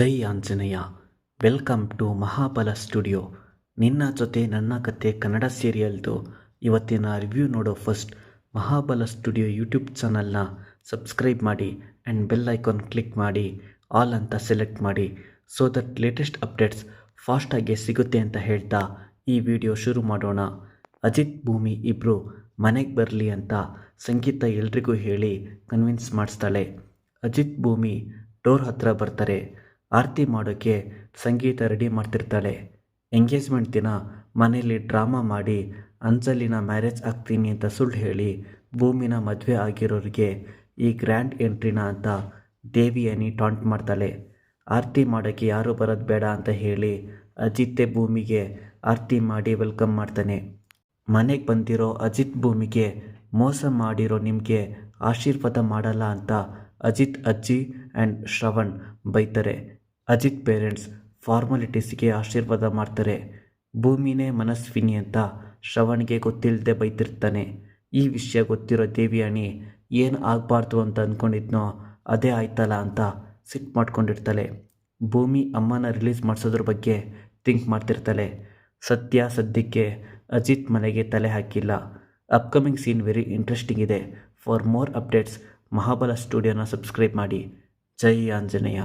Jai Anjaneya. Welcome to Mahabala studio. Ninna Jothe Nanna Kathe Kannada ಸೀರಿಯಲ್ದು ಇವತ್ತಿನ review ನೋಡೋ first Mahabala studio YouTube ಚಾನಲ್ನ subscribe ಮಾಡಿ and bell icon click ಮಾಡಿ, all ಅಂತ select ಮಾಡಿ. So that latest updates ಫಾಸ್ಟಾಗಿ ಸಿಗುತ್ತೆ ಅಂತ ಹೇಳ್ತಾ ಈ ವಿಡಿಯೋ ಶುರು ಮಾಡೋಣ. ಅಜಿತ್ ಭೂಮಿ ಇಬ್ಬರು ಮನೆಗೆ ಬರಲಿ ಅಂತ ಸಂಗೀತ ಎಲ್ರಿಗೂ ಹೇಳಿ ಕನ್ವಿನ್ಸ್ ಮಾಡಿಸ್ತಾಳೆ. ಅಜಿತ್ ಭೂಮಿ ಡೋರ್ ಹತ್ರ ಬರ್ತಾರೆ. ಆರತಿ ಮಾಡೋಕ್ಕೆ ಸಂಗೀತ ರೆಡಿ ಮಾಡ್ತಿರ್ತಾಳೆ. ಎಂಗೇಜ್ಮೆಂಟ್ ದಿನ ಮನೆಯಲ್ಲಿ ಡ್ರಾಮಾ ಮಾಡಿ, ಅಂಜಲಿನ ಮ್ಯಾರೇಜ್ ಆಗ್ತೀನಿ ಅಂತ ಸುಳ್ಳು ಹೇಳಿ ಭೂಮಿನ ಮದುವೆ ಆಗಿರೋರಿಗೆ ಈ ಗ್ರ್ಯಾಂಡ್ ಎಂಟ್ರಿನ ಅಂತ ದೇವಿಯನಿ ಟಾಂಟ್ ಮಾಡ್ತಾಳೆ. ಆರತಿ ಮಾಡೋಕ್ಕೆ ಯಾರೂ ಬರೋದು ಬೇಡ ಅಂತ ಹೇಳಿ ಅಜಿತ್ತೆ ಭೂಮಿಗೆ ಆರತಿ ಮಾಡಿ ವೆಲ್ಕಮ್ ಮಾಡ್ತಾನೆ. ಮನೆಗೆ ಬಂದಿರೋ ಅಜಿತ್ ಭೂಮಿಗೆ ಮೋಸ ಮಾಡಿರೋ ನಿಮಗೆ ಆಶೀರ್ವಾದ ಮಾಡಲ್ಲ ಅಂತ ಅಜಿತ್ ಅಜ್ಜಿ ಆ್ಯಂಡ್ ಶ್ರವಣ್ ಬೈತಾರೆ. ಅಜಿತ್ ಪೇರೆಂಟ್ಸ್ ಫಾರ್ಮಾಲಿಟೀಸ್ಗೆ ಆಶೀರ್ವಾದ ಮಾಡ್ತಾರೆ. ಭೂಮಿನೇ ಮನಸ್ವಿನಿ ಅಂತ ಶ್ರವಣ್ಗೆ ಗೊತ್ತಿಲ್ಲದೆ ಬೈತಿರ್ತಾನೆ ಈ ವಿಷಯ ಗೊತ್ತಿರೋ ದೇವಿಯಾಣಿ ಏನು ಆಗಬಾರ್ದು ಅಂತ ಅಂದ್ಕೊಂಡಿದ್ನೋ ಅದೇ ಆಯ್ತಲ್ಲ ಅಂತ ಸಿಟ್ ಮಾಡ್ಕೊಂಡಿರ್ತಾಳೆ. ಭೂಮಿ ಅಮ್ಮನ ರಿಲೀಸ್ ಮಾಡಿಸೋದ್ರ ಬಗ್ಗೆ ಥಿಂಕ್ ಮಾಡ್ತಿರ್ತಾಳೆ. ಸತ್ಯ ಸದ್ಯಕ್ಕೆ ಅಜಿತ್ ಮನೆಗೆ ತಲೆ ಹಾಕಿಲ್ಲ. ಅಪ್ಕಮಿಂಗ್ ಸೀನ್ ವೆರಿ ಇಂಟ್ರೆಸ್ಟಿಂಗ್ ಇದೆ. ಫಾರ್ ಮೋರ್ ಅಪ್ಡೇಟ್ಸ್ ಮಹಾಬಲ ಸ್ಟುಡಿಯೋನ ಸಬ್ಸ್ಕ್ರೈಬ್ ಮಾಡಿ. ಜೈ ಆಂಜನೇಯ.